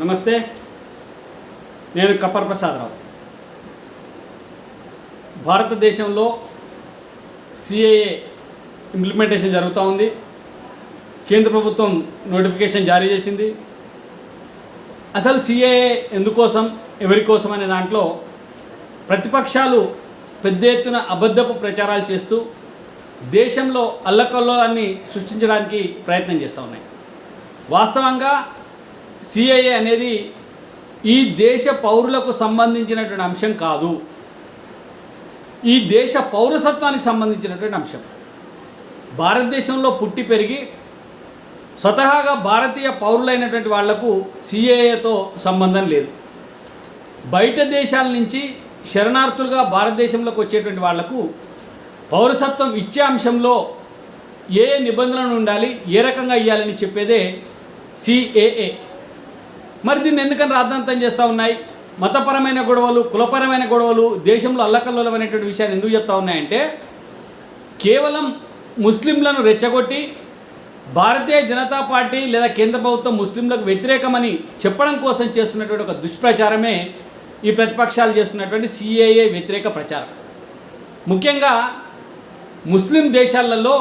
నమస్తే. నేను కప్పర్ ప్రసాదరావు. భారతదేశంలో సిఏఏ ఇంప్లిమెంటేషన్ జరుగుతూ ఉంది. కేంద్ర ప్రభుత్వం నోటిఫికేషన్ జారీ చేసింది. అసలు సిఏఏ ఎందుకోసం ఎవరి కోసం అనే దాంట్లో ప్రతిపక్షాలు పెద్ద ఎత్తున అబద్ధపు ప్రచారాలు చేస్తూ దేశంలో అల్లకల్లోలాన్ని సృష్టించడానికి ప్రయత్నం చేస్తూ ఉన్నాయి. వాస్తవంగా సిఐఏ అనేది ఈ దేశ పౌరులకు సంబంధించినటువంటి అంశం కాదు. ఈ దేశ పౌరసత్వానికి సంబంధించినటువంటి అంశం. భారతదేశంలో పుట్టి పెరిగి స్వతహాగా భారతీయ పౌరులైనటువంటి వాళ్ళకు సిఏఏతో సంబంధం లేదు. బయట దేశాల నుంచి శరణార్థులుగా భారతదేశంలోకి వచ్చేటువంటి వాళ్ళకు పౌరసత్వం ఇచ్చే అంశంలో ఏ ఏ నిబంధనలు ఉండాలి ఏ రకంగా ఇవ్వాలని చెప్పేదే సిఏఏ మరి దీన్ని ఎందుకని రాద్ధాంతం చేస్తూ ఉన్నాయి? మతపరమైన గొడవలు కులపరమైన గొడవలు దేశంలో అల్లకల్లోలమైనటువంటి విషయాన్ని ఎందుకు చెప్తా ఉన్నాయంటే కేవలం ముస్లింలను రెచ్చగొట్టి భారతీయ జనతా పార్టీ లేదా కేంద్ర ప్రభుత్వం ముస్లింలకు వ్యతిరేకమని చెప్పడం కోసం చేస్తున్నటువంటి ఒక దుష్ప్రచారమే ఈ ప్రతిపక్షాలు చేస్తున్నటువంటి సిఏఏ వ్యతిరేక ప్రచారం. ముఖ్యంగా ముస్లిం దేశాలలో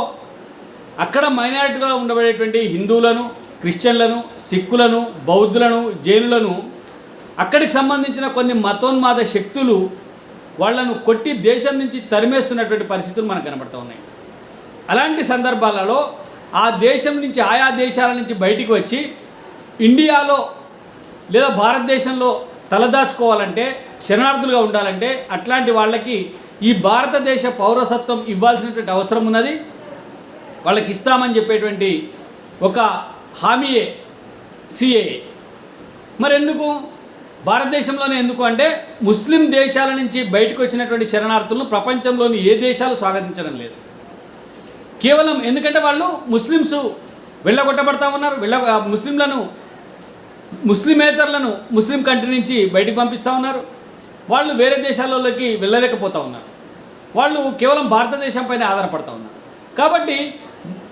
అక్కడ మైనారిటీగా ఉండబడేటువంటి హిందువులను క్రిస్టియన్లను సిక్కులను బౌద్ధులను జైనులను అక్కడికి సంబంధించిన కొన్ని మతోన్మాద శక్తులు వాళ్ళను కొట్టి దేశం నుంచి తరిమేస్తున్నటువంటి పరిస్థితులు మనకు కనబడుతూ ఉన్నాయి. అలాంటి సందర్భాలలో ఆ దేశం నుంచి ఆయా దేశాల నుంచి బయటికి వచ్చి ఇండియాలో లేదా భారతదేశంలో తలదాచుకోవాలంటే శరణార్థులుగా ఉండాలంటే అట్లాంటి వాళ్ళకి ఈ భారతదేశ పౌరసత్వం ఇవ్వాల్సినటువంటి అవసరం ఉన్నది. వాళ్ళకి ఇస్తామని చెప్పేటువంటి ఒక హామీయే సిఏఏ మరి ఎందుకు భారతదేశంలోనే ఎందుకు అంటే ముస్లిం దేశాల నుంచి బయటకు వచ్చినటువంటి శరణార్థులను ప్రపంచంలోని ఏ దేశాలు స్వాగతించడం లేదు. కేవలం ఎందుకంటే వాళ్ళు ముస్లిమ్స్ వెళ్ళగొట్టబడతా ఉన్నారు వెళ్ళ ముస్లింలను ముస్లిమేతరులను ముస్లిం కంట్రీ నుంచి బయటకు పంపిస్తూ ఉన్నారు. వాళ్ళు వేరే దేశాలలోకి వెళ్ళలేకపోతూ ఉన్నారు. వాళ్ళు కేవలం భారతదేశం పైన ఆధారపడతా ఉన్నారు. కాబట్టి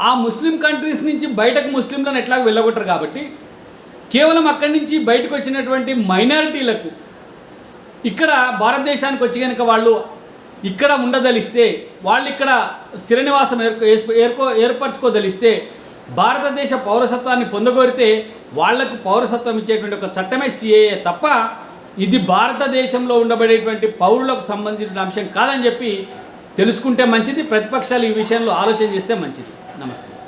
ఆ ముస్లిం కంట్రీస్ నుంచి బయటకు ముస్లింలను ఎట్లా వెళ్ళగొట్టరు కాబట్టి కేవలం అక్కడి నుంచి బయటకు వచ్చినటువంటి మైనారిటీలకు ఇక్కడ భారతదేశానికి వచ్చి కనుక వాళ్ళు ఇక్కడ ఉండదలిస్తే వాళ్ళు ఇక్కడ స్థిర నివాసం ఏర్కో ఏర్కో ఏర్పరచుకోదలిస్తే భారతదేశ పౌరసత్వాన్ని పొందగోరితే వాళ్ళకు పౌరసత్వం ఇచ్చేటువంటి ఒక చట్టమే సిఏఏ తప్ప ఇది భారతదేశంలో ఉండబడేటువంటి పౌరులకు సంబంధించిన అంశం కాదని చెప్పి తెలుసుకుంటే మంచిది ప్రతిపక్షాలు ఈ విషయంలో ఆలోచన చేస్తే మంచిది. నమస్తే